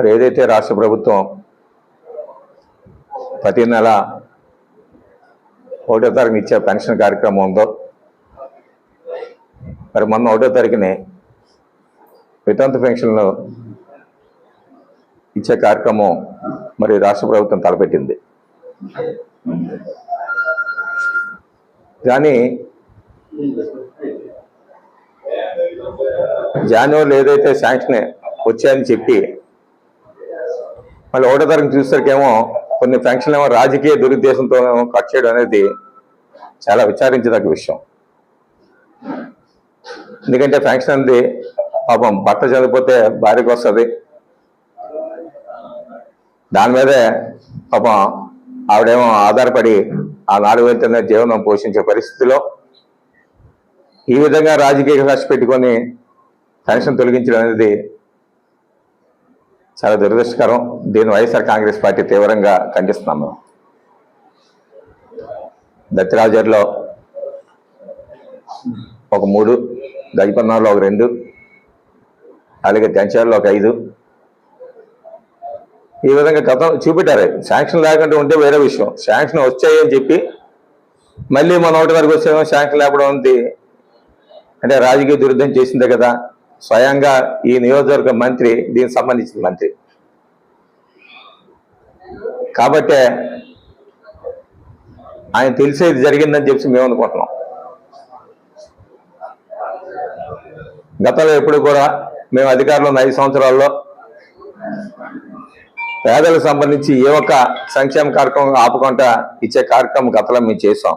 మరి ఏదైతే రాష్ట్ర ప్రభుత్వం ప్రతి నెల ఒకటో తారీఖున ఇచ్చే పెన్షన్ కార్యక్రమం ఉందో మరి మొన్న ఒకటో తారీఖుని వితంతు పెన్షన్లు ఇచ్చే కార్యక్రమం మరి రాష్ట్ర ప్రభుత్వం తలపెట్టింది. కానీ జనవరిలో ఏదైతే శాంక్షన్ వచ్చాయని చెప్పి మళ్ళీ ఒకటో తరగతి చూసేసరికేమో కొన్ని ఫంక్షన్లు ఏమో రాజకీయ దురుద్దేశంతో కట్ చేయడం అనేది చాలా విచారించదగ్గ విషయం. ఎందుకంటే ఫంక్షన్ అనేది పాపం భర్త చనిపోతే భార్యకు వస్తుంది. దాని మీదే పాపం ఆవిడేమో ఆధారపడి ఆ నాలుగు వేలతోనే జీవనం పోషించే పరిస్థితిలో ఈ విధంగా రాజకీయ కష్ట పెట్టుకొని పెన్షన్ తొలగించడం అనేది చాలా దురదృష్టకరం. దీన్ని వైఎస్ఆర్ కాంగ్రెస్ పార్టీ తీవ్రంగా ఖండిస్తున్నాం మేము. దత్తిరాజర్లో ఒక మూడు గజపన్నాలో ఒక రెండు అలాగే టెన్షన్లో ఒక ఐదు. ఈ విధంగా గతం చూపెట్టారు. శాంక్షన్ లేకుండా ఉంటే వేరే విషయం. శాంక్షన్ వచ్చాయని చెప్పి మళ్ళీ మన ఒకటి వరకు వచ్చేమో శాంక్షన్ లేకపోవడం ఉంది. అంటే రాజకీయ దురుద్ధం చేసిందే కదా. స్వయంగా ఈ నియోజకవర్గ మంత్రి దీనికి సంబంధించిన మంత్రి. కాబట్టి ఆయన తెలిసేది జరిగిందని చెప్పి మేము అనుకుంటున్నాం. గతంలో ఎప్పుడు కూడా మేము అధికారంలో ఉన్న ఐదు సంవత్సరాల్లో పేదలకు సంబంధించి ఏ ఒక్క సంక్షేమ కార్యక్రమం ఆపకుండా ఇచ్చే కార్యక్రమం గతంలో మేము చేసాం